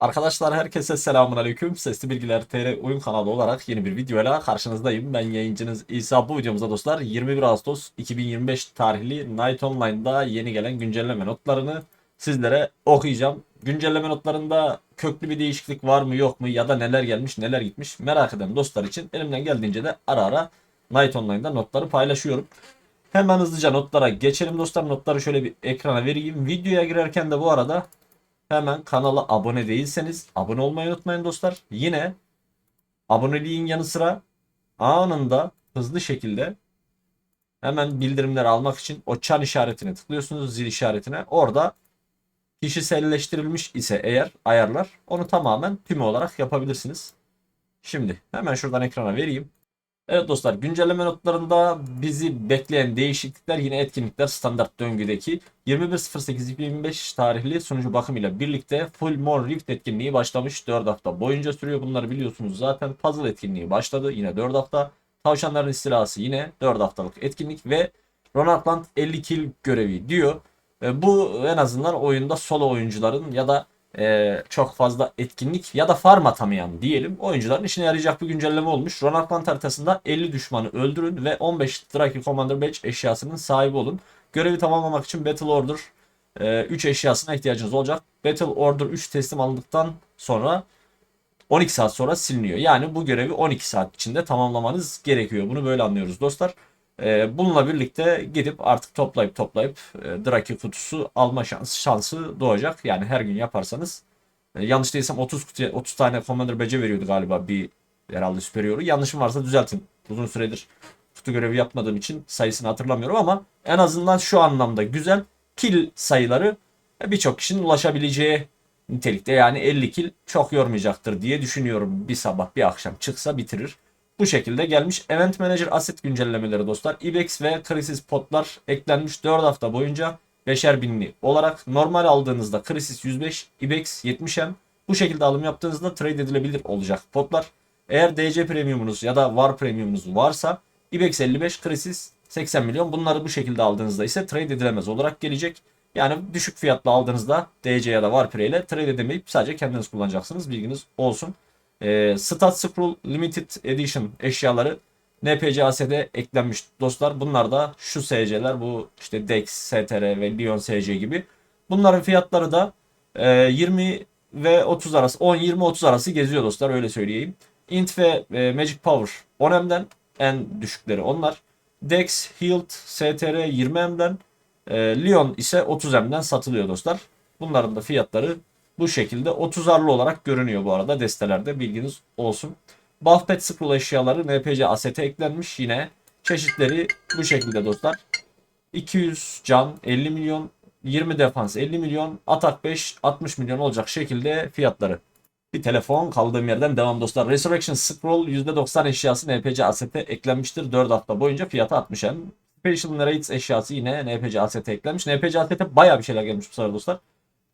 Arkadaşlar herkese selamun aleyküm. Sesli Bilgiler TR oyun kanalı olarak yeni bir videoyla karşınızdayım. Ben yayıncınız İsa. Bu videomuzda dostlar 21 Ağustos 2025 tarihli Night Online'da yeni gelen güncelleme notlarını sizlere okuyacağım. Güncelleme notlarında köklü bir değişiklik var mı yok mu ya da neler gelmiş neler gitmiş merak eden dostlar için elimden geldiğince de ara ara Night Online'da notları paylaşıyorum. Hemen hızlıca notlara geçelim dostlar. Notları şöyle bir ekrana vereyim. Videoya girerken de bu arada Hemen kanala abone değilseniz abone olmayı unutmayın dostlar. Yine aboneliğin yanı sıra anında hızlı şekilde hemen bildirimleri almak için o çan işaretine tıklıyorsunuz zil işaretine. Orada kişiselleştirilmiş ise eğer ayarlar onu tamamen tümü olarak yapabilirsiniz. Şimdi hemen şuradan ekrana vereyim. Evet dostlar güncelleme notlarında bizi bekleyen değişiklikler yine etkinlikler standart döngüdeki 21.08.2025 tarihli sunucu bakım ile birlikte Full Moon Rift etkinliği başlamış 4 hafta boyunca sürüyor. Bunları biliyorsunuz zaten puzzle etkinliği başladı yine 4 hafta. Tavşanların istilası yine 4 haftalık etkinlik ve Ronald Land 50 kill görevi diyor. E, bu en azından oyunda solo oyuncuların ya da e, çok fazla etkinlik ya da farm atamayan diyelim oyuncuların işine yarayacak bir güncelleme olmuş. Ronald Plant haritasında 50 düşmanı öldürün ve 15 Draki Commander Badge eşyasının sahibi olun. Görevi tamamlamak için Battle Order e, 3 eşyasına ihtiyacınız olacak. Battle Order 3 teslim alındıktan sonra 12 saat sonra siliniyor. Yani bu görevi 12 saat içinde tamamlamanız gerekiyor. Bunu böyle anlıyoruz dostlar. Ee, bununla birlikte gidip artık toplayıp toplayıp e, Draki kutusu alma şansı, şansı doğacak. Yani her gün yaparsanız e, yanlış değilsem 30 kutuya 30 tane Commander Badge veriyordu galiba bir herhalde Superior'u. Yanlışım varsa düzeltin. Uzun süredir kutu görevi yapmadığım için sayısını hatırlamıyorum ama en azından şu anlamda güzel kill sayıları e, birçok kişinin ulaşabileceği nitelikte. Yani 50 kill çok yormayacaktır diye düşünüyorum. Bir sabah bir akşam çıksa bitirir. Bu şekilde gelmiş. Event Manager Asset güncellemeleri dostlar. IBEX ve Crisis potlar eklenmiş 4 hafta boyunca 5'er binli olarak normal aldığınızda Crisis 105, IBEX 70M bu şekilde alım yaptığınızda trade edilebilir olacak potlar. Eğer DC premiumunuz ya da VAR premiumunuz varsa IBEX 55, Crisis 80 milyon bunları bu şekilde aldığınızda ise trade edilemez olarak gelecek. Yani düşük fiyatla aldığınızda DC ya da VAR ile trade edemeyip sadece kendiniz kullanacaksınız bilginiz olsun. E, Stat Scroll Limited Edition eşyaları NPC AS'de eklenmiş dostlar. Bunlar da şu SC'ler bu işte Dex, STR ve Leon SC gibi. Bunların fiyatları da e, 20 ve 30 arası 10-20-30 arası geziyor dostlar öyle söyleyeyim. Int ve e, Magic Power 10M'den en düşükleri onlar. Dex, Hilt, STR 20M'den e, Leon ise 30M'den satılıyor dostlar. Bunların da fiyatları bu şekilde 30'arlı olarak görünüyor bu arada destelerde bilginiz olsun. Buffpet Scroll eşyaları NPC asete eklenmiş yine. Çeşitleri bu şekilde dostlar. 200 can 50 milyon 20 defans 50 milyon atak 5 60 milyon olacak şekilde fiyatları. Bir telefon kaldığım yerden devam dostlar. Resurrection Scroll %90 eşyası NPC asete eklenmiştir. 4 hafta boyunca fiyatı 60 en. Special Narrates eşyası yine NPC asete eklenmiş. NPC asete baya bir şeyler gelmiş bu sefer dostlar.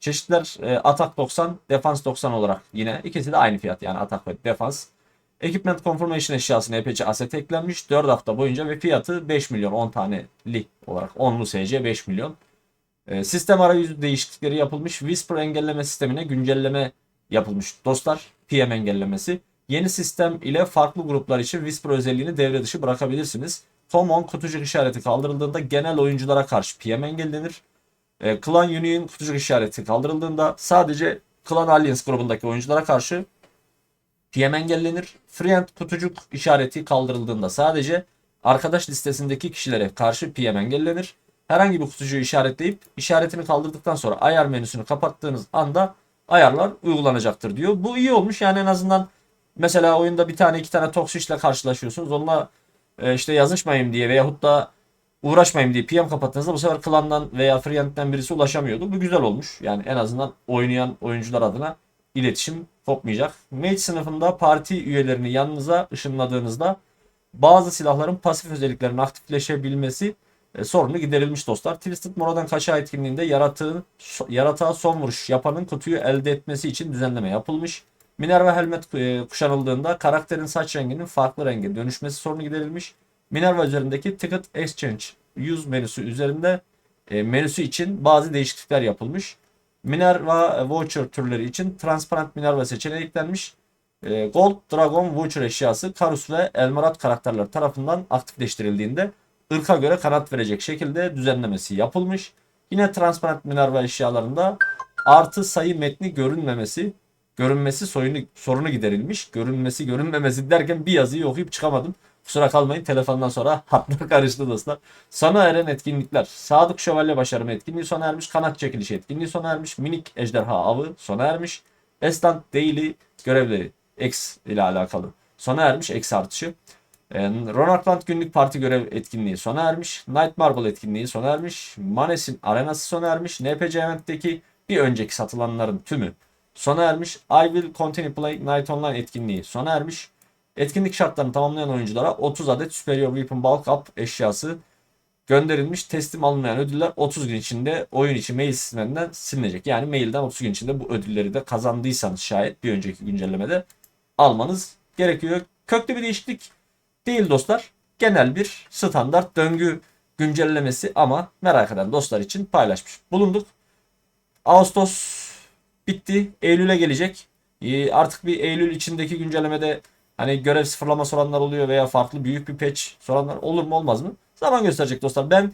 Çeşitler e, atak 90, defans 90 olarak yine ikisi de aynı fiyat yani atak ve defans. Equipment Confirmation eşyası NPC asset eklenmiş 4 hafta boyunca ve fiyatı 5 milyon 10 taneli olarak 10'lu SC 5 milyon. E, sistem arayüzü değişiklikleri yapılmış. Whisper engelleme sistemine güncelleme yapılmış dostlar. PM engellemesi. Yeni sistem ile farklı gruplar için Whisper özelliğini devre dışı bırakabilirsiniz. Common kutucuk işareti kaldırıldığında genel oyunculara karşı PM engellenir. E, Clan Union kutucuk işareti kaldırıldığında sadece Clan Alliance grubundaki oyunculara karşı PM engellenir. Friend kutucuk işareti kaldırıldığında sadece arkadaş listesindeki kişilere karşı PM engellenir. Herhangi bir kutucuğu işaretleyip işaretini kaldırdıktan sonra ayar menüsünü kapattığınız anda ayarlar uygulanacaktır diyor. Bu iyi olmuş yani en azından mesela oyunda bir tane iki tane toksişle karşılaşıyorsunuz. Onunla e, işte yazışmayayım diye veyahut da uğraşmayayım diye PM kapattığınızda bu sefer klandan veya friend'den birisi ulaşamıyordu. Bu güzel olmuş. Yani en azından oynayan oyuncular adına iletişim kopmayacak. Mage sınıfında parti üyelerini yanınıza ışınladığınızda bazı silahların pasif özelliklerinin aktifleşebilmesi e, sorunu giderilmiş dostlar. Twisted Mora'dan kaçağı etkinliğinde yaratığın, so, yaratığa son vuruş yapanın kutuyu elde etmesi için düzenleme yapılmış. Minerva helmet e, kuşanıldığında karakterin saç renginin farklı renge dönüşmesi sorunu giderilmiş. Minerva üzerindeki Ticket Exchange Use menüsü üzerinde e, menüsü için bazı değişiklikler yapılmış. Minerva Voucher türleri için transparent Minerva seçeneği eklenmiş. E, Gold Dragon Voucher eşyası Karus ve Elmarat karakterler tarafından aktifleştirildiğinde ırka göre kanat verecek şekilde düzenlemesi yapılmış. Yine transparent Minerva eşyalarında artı sayı metni görünmemesi, görünmesi soyunu, sorunu giderilmiş. Görünmesi görünmemesi derken bir yazıyı okuyup çıkamadım. Kusura kalmayın telefondan sonra hatlar karıştı dostlar. Sona eren etkinlikler. Sadık Şövalye Başarımı etkinliği sona ermiş. Kanat çekilişi etkinliği sona ermiş. Minik Ejderha Avı sona ermiş. Estant Daily görevleri X ile alakalı sona ermiş. X artışı. E, Ronarkland günlük parti görev etkinliği sona ermiş. Night Marble etkinliği sona ermiş. Manes'in arenası sona ermiş. NPC Event'teki bir önceki satılanların tümü sona ermiş. I Will Continue Playing Night Online etkinliği sona ermiş. Etkinlik şartlarını tamamlayan oyunculara 30 adet Superior Weapon Bulk Up eşyası gönderilmiş. Teslim alınmayan ödüller 30 gün içinde oyun içi mail sisteminden silinecek. Yani mailden 30 gün içinde bu ödülleri de kazandıysanız şayet bir önceki güncellemede almanız gerekiyor. Köklü bir değişiklik değil dostlar. Genel bir standart döngü güncellemesi ama merak eden dostlar için paylaşmış bulunduk. Ağustos bitti. Eylül'e gelecek. Ee, artık bir Eylül içindeki güncellemede hani görev sıfırlama soranlar oluyor veya farklı büyük bir patch soranlar olur mu olmaz mı? Zaman gösterecek dostlar. Ben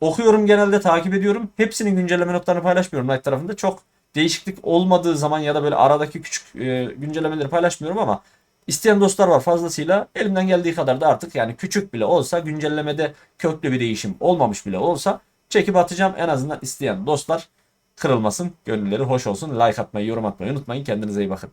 okuyorum genelde takip ediyorum. Hepsinin güncelleme notlarını paylaşmıyorum Night tarafında. Çok değişiklik olmadığı zaman ya da böyle aradaki küçük e, güncellemeleri paylaşmıyorum ama isteyen dostlar var fazlasıyla. Elimden geldiği kadar da artık yani küçük bile olsa güncellemede köklü bir değişim olmamış bile olsa çekip atacağım. En azından isteyen dostlar kırılmasın, gönülleri hoş olsun. Like atmayı, yorum atmayı unutmayın. Kendinize iyi bakın.